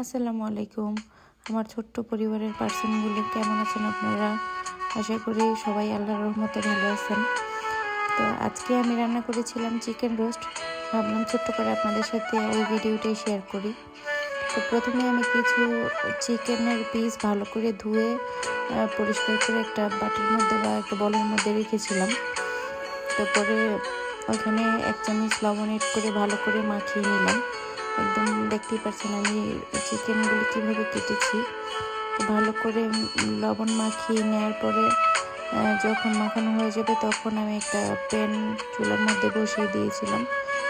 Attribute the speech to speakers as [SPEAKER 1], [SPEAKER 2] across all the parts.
[SPEAKER 1] আসসালামু আলাইকুম। আমার ছোট্ট পরিবারের পার্সনগুলি কেমন আছেন আপনারা? আশা করি সবাই আল্লাহর রহমতে ভালো আছেন। তো আজকে আমি রান্না করেছিলাম চিকেন রোস্ট ভাবলাম ছোট্ট করে আপনাদের সাথে ওই ভিডিওটাই শেয়ার করি। তো প্রথমে আমি কিছু চিকেনের পিস ভালো করে ধুয়ে পরিষ্কার করে একটা বাটির মধ্যে বা একটা বলের মধ্যে রেখেছিলাম। তারপরে ওইখানে এক চামচ লবণ এড করে ভালো করে মাখিয়ে নিলাম। একদম দেখতেই পাচ্ছেন আমি চিকেনগুলো কীভাবে কেটেছি। ভালো করে লবণ মাখিয়ে নেওয়ার পরে যখন মাখানো হয়ে যাবে তখন আমি একটা প্যান চুলার মধ্যে বসিয়ে দিয়েছিলাম।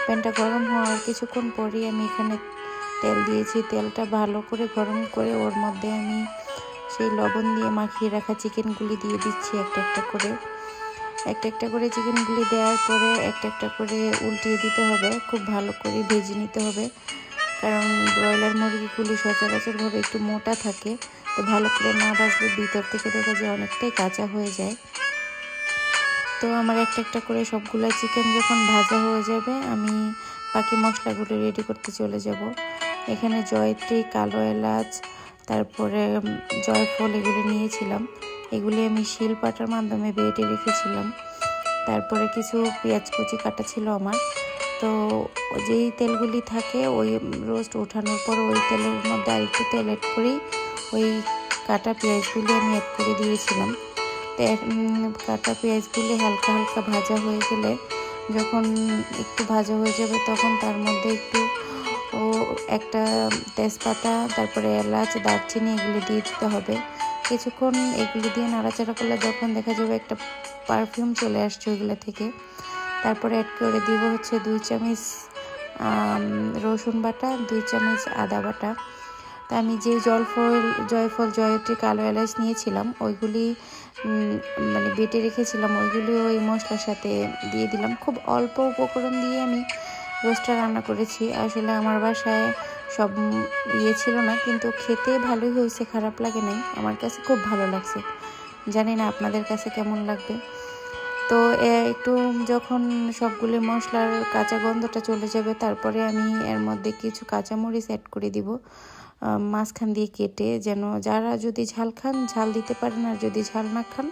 [SPEAKER 1] প্যানটা গরম হওয়ার কিছুক্ষণ পরেই আমি এখানে তেল দিয়েছি। তেলটা ভালো করে গরম করে ওর মধ্যে আমি সেই লবণ দিয়ে মাখিয়ে রাখা চিকেনগুলি দিয়ে দিচ্ছি একটা একটা করে। একটা একটা করে চিকেনগুলি দেওয়ার পরে একটা একটা করে উল্টিয়ে দিতে হবে। খুব ভালো করে ভেজে নিতে হবে। কারণ ব্রয়লার মুরগিগুলি সচরাচরভাবে একটু মোটা থাকে, তো ভালো করে না বাজলে ভিতর থেকে দেখা যায় অনেকটাই কাঁচা হয়ে যায়। তো আমার একটা একটা করে সবগুলো চিকেন যখন ভাজা হয়ে যাবে, আমি বাকি মশলাগুলো রেডি করতে চলে যাব। এখানে জয়ত্রী, কালো এলাচ, তারপরে জয়ফল এগুলো নিয়েছিলাম। এগুলি আমি শিল পাটার মাধ্যমে বেটে রেখেছিলাম। তারপরে কিছু পেঁয়াজ কুচি কাটা ছিল আমার। তো যেই তেলগুলি থাকে, ওই রোস্ট ওঠানোর পর ওই তেলের মধ্যে আরেকটু তেল অ্যাড করেই ওই কাটা পেঁয়াজগুলি আমি অ্যাড করে দিয়েছিলাম। কাটা পেঁয়াজগুলি হালকা হালকা ভাজা হয়ে গেলে যখন একটু ভাজা হয়ে যাবে তখন তার মধ্যে একটু, ও, একটা তেজপাতা, তারপরে এলাচ, দারচিনি এগুলি দিয়ে দিতে হবে। কিছুক্ষণ এগুলি দিয়ে নাড়াচাড়া করলে যখন দেখা যাবে একটা পারফিউম চলে আসছে ওইগুলো থেকে, তারপরে অ্যাড করে দিব হচ্ছে দুই চামচ রসুন বাটা, দুই চামচ আদা বাটা। তা আমি যে জলফল, জয়ফল, জয়ত্রী, কালো এলাচ নিয়েছিলাম, ওইগুলি মানে বেটে রেখেছিলাম ওইগুলি ওই মশলার সাথে দিয়ে দিলাম। খুব অল্প উপকরণ দিয়ে আমি রোস্টটা রান্না করেছি। আসলে আমার বাসায় সব ইয়ে ছিল না, কিন্তু খেতে ভালোই হয়েছে, খারাপ লাগে নাই। আমার কাছে খুব ভালো লাগছে। জানি না আপনাদের কাছে কেমন লাগবে। তো একটু যখন সবগুলি মশলার কাঁচা গন্ধটা চলে যাবে, তারপরে আমি এর মধ্যে কিছু কাঁচামরিচ অ্যাড করে দিব মাঝখান দিয়ে কেটে, যেন যারা যদি ঝাল খান, ঝাল দিতে পারেন, আর যদি ঝাল না খান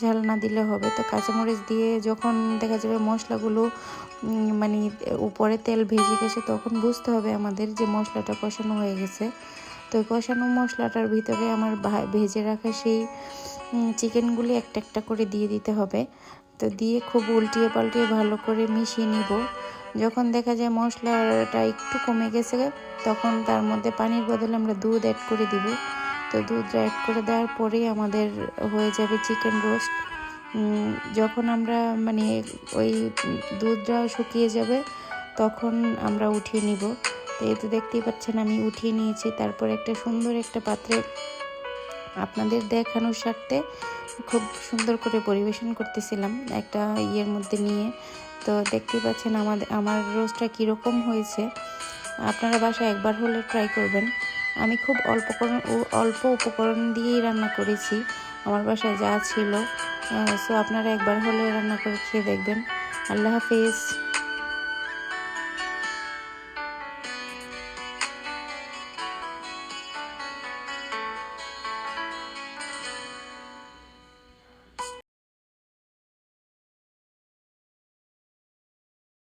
[SPEAKER 1] ঝাল না দিলে হবে। তো কাঁচামরিচ দিয়ে যখন দেখা যাবে মশলাগুলো মানে উপরে তেল ভেজে গেছে, তখন বুঝতে হবে আমাদের যে মশলাটা কষানো হয়ে গেছে। তো কষানো মশলাটার ভিতরে আমার ভেজে রাখা সেই চিকেনগুলি একটা একটা করে দিয়ে দিতে হবে। তো দিয়ে খুব উল্টিয়ে পাল্টিয়ে ভালো করে মিশিয়ে নিব। যখন দেখা যায় মশলাটা একটু কমে গেছে, তখন তার মধ্যে পানির বদলে আমরা দুধ অ্যাড করে দিব। তো দুধ অ্যাড করে দেওয়ার পরেই আমাদের হয়ে যাবে চিকেন রোস্ট যখন আমরা মানে ওই দুধটা শুকিয়ে যাবে, তখন আমরা উঠিয়ে নিব। তো এই তো দেখতেই পাচ্ছেন আমি উঠিয়ে নিয়েছি। তারপর একটা সুন্দর একটা পাত্রে আপনাদের দেখানোর স্বার্থে খুব সুন্দর করে পরিবেশন করতেছিলাম একটা ইয়ের মধ্যে নিয়ে। তো দেখতেই পাচ্ছেন আমাদের, আমার রোস্টটা কীরকম হয়েছে। আপনারা বাসায় একবার হলে ট্রাই করবেন। আমি খুব অল্প করণ অল্প উপকরণ দিয়েই রান্না করেছি। আমার বাসায় যা ছিল সো আপনারা একবার হলেও রান্না করে খেয়ে দেখবেন। আল্লাহ হাফিজ।